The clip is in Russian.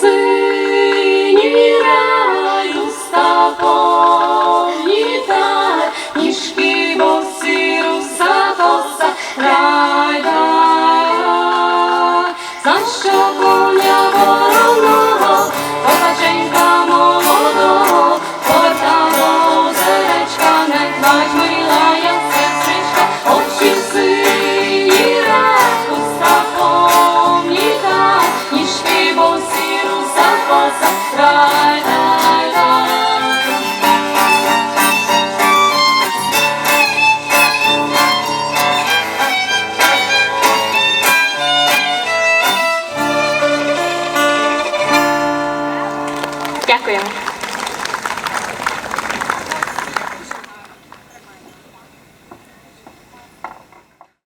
сині рай, уста повніта, ніжки Сашка коня вороного, Козаченька молодого, Повертало озеречка, не плач, милая. Дякую.